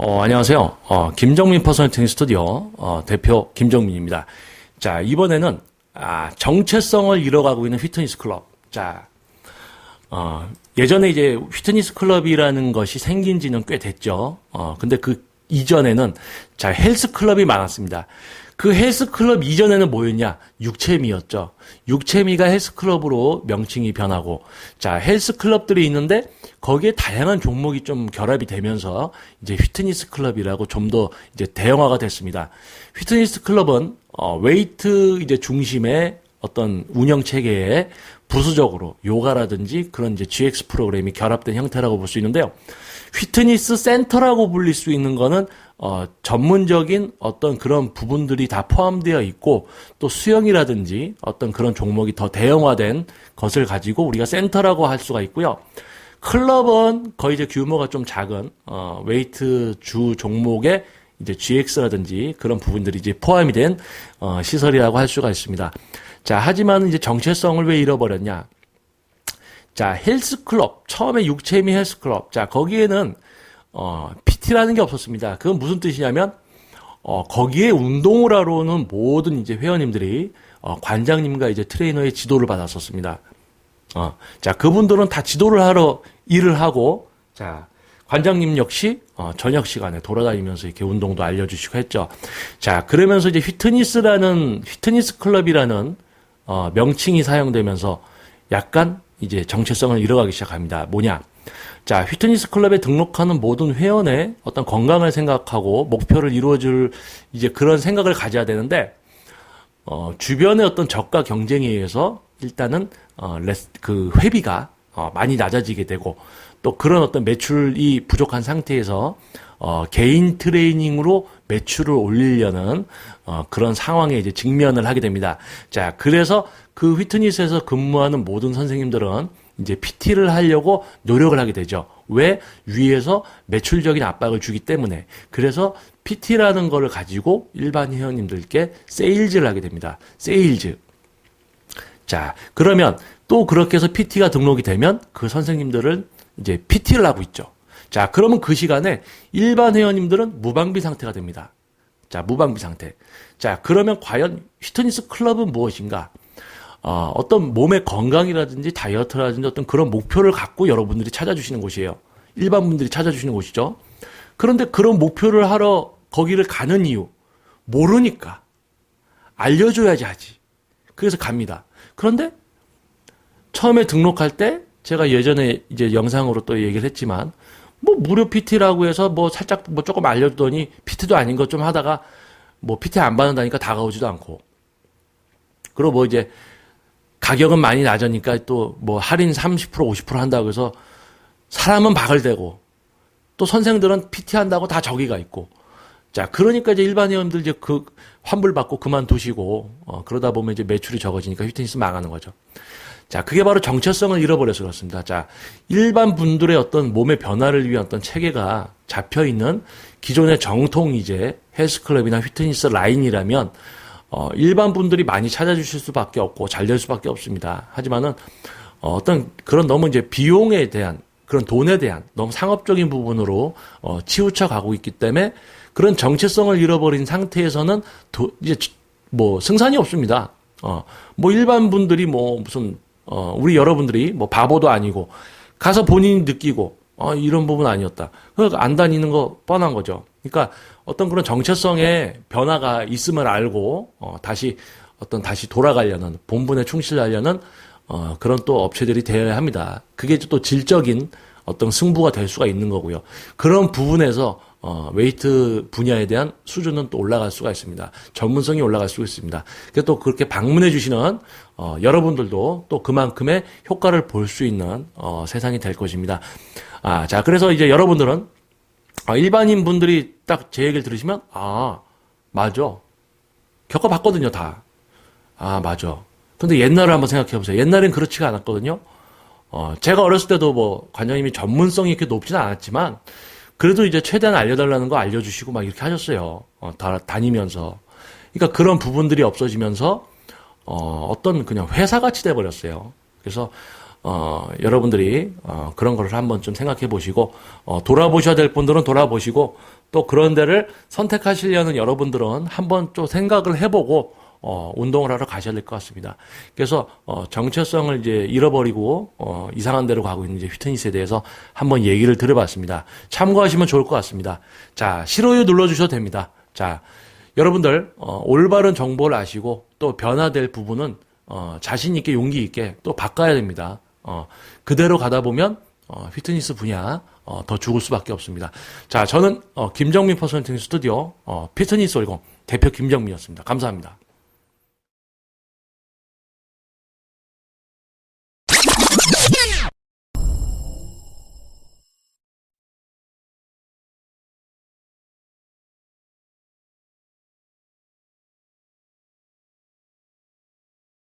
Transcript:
어, 안녕하세요. 어, 김정민 퍼스널 트레이닝 스튜디오 어, 대표 김정민입니다. 자, 이번에는 아, 정체성을 잃어가고 있는 휘트니스 클럽. 자, 어, 예전에 이제 휘트니스 클럽이라는 것이 생긴 지는 꽤 됐죠. 어, 근데 그 이전에는 자, 헬스 클럽이 많았습니다. 그 헬스 클럽 이전에는 뭐였냐? 육체미였죠. 육체미가 헬스 클럽으로 명칭이 변하고 자, 헬스 클럽들이 있는데 거기에 다양한 종목이 좀 결합이 되면서 이제 휘트니스 클럽이라고 좀 더 이제 대형화가 됐습니다. 휘트니스 클럽은 어, 웨이트 이제 중심의 어떤 운영 체계에 부수적으로 요가라든지 그런 이제 GX 프로그램이 결합된 형태라고 볼 수 있는데요. 휘트니스 센터라고 불릴 수 있는 거는 어, 전문적인 어떤 그런 부분들이 다 포함되어 있고 또 수영이라든지 어떤 그런 종목이 더 대형화된 것을 가지고 우리가 센터라고 할 수가 있고요. 클럽은 거의 이제 규모가 좀 작은 어, 웨이트 주 종목에 이제 GX라든지 그런 부분들이 이제 포함이 된 어, 시설이라고 할 수가 있습니다. 자, 하지만 이제 정체성을 왜 잃어버렸냐? 자, 헬스클럽 처음에 육체미 헬스클럽. 자, 거기에는 어, PT라는 게 없었습니다. 그건 무슨 뜻이냐면 어, 거기에 운동을 하러 오는 모든 이제 회원님들이 어, 관장님과 이제 트레이너의 지도를 받았었습니다. 어, 자, 그분들은 다 지도를 하러 일을 하고, 자, 관장님 역시, 어, 저녁 시간에 돌아다니면서 이렇게 운동도 알려주시고 했죠. 자, 그러면서 이제 휘트니스라는, 휘트니스 클럽이라는, 어, 명칭이 사용되면서 약간 이제 정체성을 잃어가기 시작합니다. 뭐냐? 자, 휘트니스 클럽에 등록하는 모든 회원의 어떤 건강을 생각하고 목표를 이루어줄 이제 그런 생각을 가져야 되는데, 어, 주변의 어떤 적과 경쟁에 의해서 일단은 어, 레스, 그 회비가 어, 많이 낮아지게 되고 또 그런 어떤 매출이 부족한 상태에서 어, 개인 트레이닝으로 매출을 올리려는 어, 그런 상황에 이제 직면을 하게 됩니다. 자, 그래서 그 휘트니스에서 근무하는 모든 선생님들은 이제 PT를 하려고 노력을 하게 되죠. 왜? 위에서 매출적인 압박을 주기 때문에. 그래서 PT라는 거를 가지고 일반 회원님들께 세일즈를 하게 됩니다. 세일즈. 자, 그러면 또 그렇게 해서 PT가 등록이 되면 그 선생님들은 이제 PT를 하고 있죠. 자, 그러면 그 시간에 일반 회원님들은 무방비 상태가 됩니다. 자, 무방비 상태. 자, 그러면 과연 휘트니스 클럽은 무엇인가? 어, 어떤 몸의 건강이라든지 다이어트라든지 어떤 그런 목표를 갖고 여러분들이 찾아주시는 곳이에요. 일반 분들이 찾아주시는 곳이죠. 그런데 그런 목표를 하러 거기를 가는 이유, 모르니까. 알려줘야지 하지. 그래서 갑니다. 그런데 처음에 등록할 때 제가 예전에 이제 영상으로 또 얘기를 했지만 뭐 무료 PT라고 해서 뭐 살짝 뭐 조금 알려주더니 PT도 아닌 것 좀 하다가 뭐 PT 안 받는다니까 다가오지도 않고 그리고 뭐 이제 가격은 많이 낮으니까 또 뭐 할인 30% 50% 한다고 해서 사람은 박을 대고 또 선생들은 PT 한다고 다 저기가 있고 자, 그러니까 이제 일반 회원들 이제 그 환불 받고 그만두시고 어, 그러다 보면 이제 매출이 적어지니까 휘트니스 망하는 거죠. 자, 그게 바로 정체성을 잃어버려서 그렇습니다. 자, 일반 분들의 어떤 몸의 변화를 위한 어떤 체계가 잡혀 있는 기존의 정통 이제 헬스클럽이나 휘트니스 라인이라면 어, 일반 분들이 많이 찾아주실 수밖에 없고 잘 될 수밖에 없습니다. 하지만은 어, 어떤 그런 너무 이제 비용에 대한 그런 돈에 대한 너무 상업적인 부분으로 어, 치우쳐 가고 있기 때문에 그런 정체성을 잃어버린 상태에서는 도, 이제 뭐 승산이 없습니다. 어, 뭐 일반 분들이 뭐 무슨 어, 우리 여러분들이 뭐 바보도 아니고 가서 본인이 느끼고 어, 이런 부분 아니었다. 그러니까 안 다니는 거 뻔한 거죠. 그러니까 어떤 그런 정체성의 변화가 있음을 알고 어, 다시 어떤 다시 돌아가려는 본분에 충실하려는 어, 그런 또 업체들이 되어야 합니다. 그게 또 질적인 어떤 승부가 될 수가 있는 거고요. 그런 부분에서 어, 웨이트 분야에 대한 수준은 또 올라갈 수가 있습니다. 전문성이 올라갈 수 있습니다. 또 그렇게 방문해 주시는 어, 여러분들도 또 그만큼의 효과를 볼 수 있는 어, 세상이 될 것입니다. 아, 자, 그래서 이제 여러분들은 아, 일반인 분들이 딱 제 얘기를 들으시면 아, 맞아. 겪어봤거든요, 다. 아, 맞아. 근데 옛날을 한번 생각해 보세요. 옛날엔 그렇지가 않았거든요. 어, 제가 어렸을 때도 뭐 관장님이 전문성이 이렇게 높지는 않았지만 그래도 이제 최대한 알려달라는 거 알려주시고 막 이렇게 하셨어요. 어, 다, 다니면서. 그러니까 그런 부분들이 없어지면서 어, 어떤 그냥 회사 같이 돼버렸어요. 그래서 어, 여러분들이 어, 그런 거를 한번 좀 생각해 보시고 어, 돌아보셔야 될 분들은 돌아보시고 또 그런 데를 선택하시려는 여러분들은 한번 좀 생각을 해보고 어, 운동을 하러 가셔야 될 것 같습니다. 그래서 어, 정체성을 이제 잃어버리고 어, 이상한 데로 가고 있는 이제 휘트니스에 대해서 한번 얘기를 들어봤습니다. 참고하시면 좋을 것 같습니다. 자, 싫어요 눌러주셔도 됩니다. 자, 여러분들 어, 올바른 정보를 아시고 또 변화될 부분은 어, 자신 있게 용기 있게 또 바꿔야 됩니다. 어, 그대로 가다 보면 어, 피트니스 분야 어, 더 죽을 수밖에 없습니다. 자, 저는 어, 김정민 퍼스널 트레이닝 스튜디오 어, 피트니스 올공 대표 김정민이었습니다. 감사합니다.